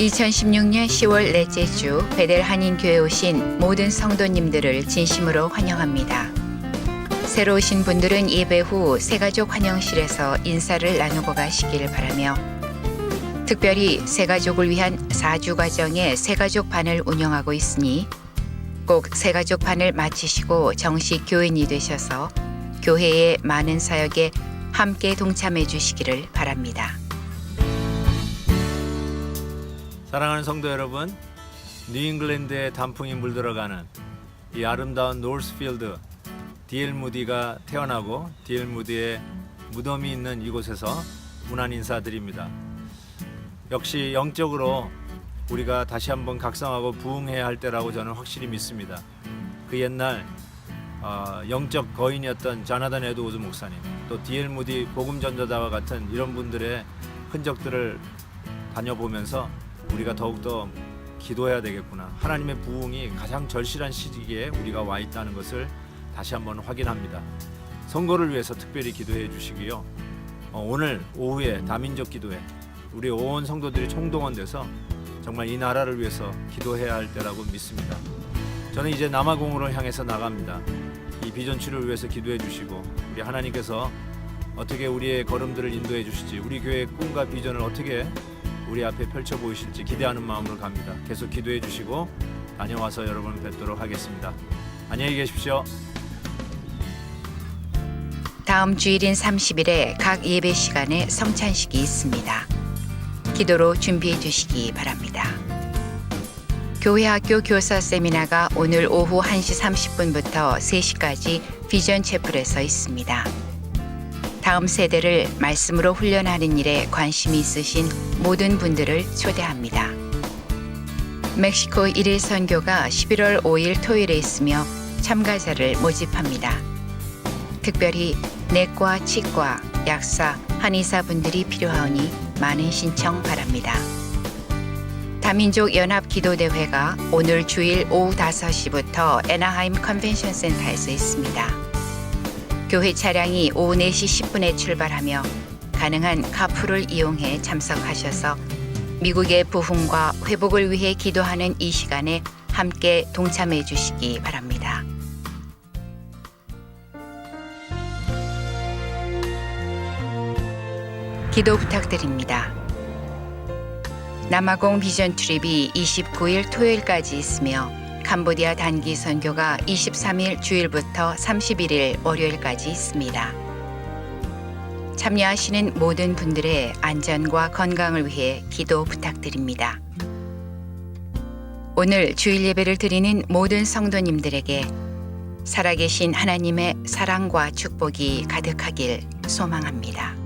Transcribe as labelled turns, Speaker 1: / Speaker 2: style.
Speaker 1: 2016년 10월 넷째 주 베델 한인교회 오신 모든 성도님들을 진심으로 환영합니다. 새로 오신 분들은 예배 후 새가족 환영실에서 인사를 나누고 가시길 바라며 특별히 새가족을 위한 4주 과정의 새가족 반을 운영하고 있으니 꼭 새가족 반을 마치시고 정식 교인이 되셔서 교회의 많은 사역에 함께 동참해 주시기를 바랍니다.
Speaker 2: 사랑하는 성도 여러분, 뉴잉글랜드의 단풍이 물들어가는 이 아름다운 노스필드 디엘 무디가 태어나고 디엘 무디의 무덤이 있는 이곳에서 문안 인사드립니다. 역시 영적으로 우리가 다시 한번 각성하고 부흥해야 할 때라고 저는 확실히 믿습니다. 그 옛날 어, 영적 거인이었던 자나단 에드워즈 목사님, 또 디엘 무디 복음 전도자와 같은 이런 분들의 흔적들을 다녀보면서 우리가 더욱더 기도해야 되겠구나. 하나님의 부흥이 가장 절실한 시기에 우리가 와 있다는 것을 다시 한번 확인합니다. 선거를 위해서 특별히 기도해 주시고요. 어, 오늘 오후에 다민족 기도회 우리 온 성도들이 총동원돼서 정말 이 나라를 위해서 기도해야 할 때라고 믿습니다. 저는 이제 남아공으로 향해서 나갑니다. 이 비전치를 위해서 기도해 주시고 우리 하나님께서 어떻게 우리의 걸음들을 인도해 주실지 우리 교회의 꿈과 비전을 어떻게 우리 앞에 펼쳐 보이실지 기대하는 마음으로 갑니다. 계속 기도해 주시고 다녀와서 여러분 뵙도록 하겠습니다. 안녕히 계십시오.
Speaker 1: 다음 주일인 30일에 각 예배 시간에 성찬식이 있습니다. 기도로 준비해 주시기 바랍니다. 교회 학교 교사 세미나가 오늘 오후 1시 30분부터 3시까지 비전 채플에서 있습니다. 다음 세대를 말씀으로 훈련하는 일에 관심이 있으신 모든 분들을 초대합니다. 멕시코 1일 선교가 11월 5일 토요일에 있으며 참가자를 모집합니다. 특별히 내과, 치과, 약사, 한의사 분들이 필요하오니 많은 신청 바랍니다. 다민족 연합 기도 대회가 오늘 주일 오후 5시부터 애나하임 컨벤션 센터에서 있습니다. 교회 차량이 오후 4시 10분에 출발하며 가능한 카풀을 이용해 참석하셔서 미국의 부흥과 회복을 위해 기도하는 이 시간에 함께 동참해 주시기 바랍니다. 기도 부탁드립니다. 남아공 비전 트립이 29일 토요일까지 있으며 캄보디아 단기 선교가 23일 주일부터 31일 월요일까지 있습니다. 참여하시는 모든 분들의 안전과 건강을 위해 기도 부탁드립니다. 오늘 주일 예배를 드리는 모든 성도님들에게 살아계신 하나님의 사랑과 축복이 가득하길 소망합니다.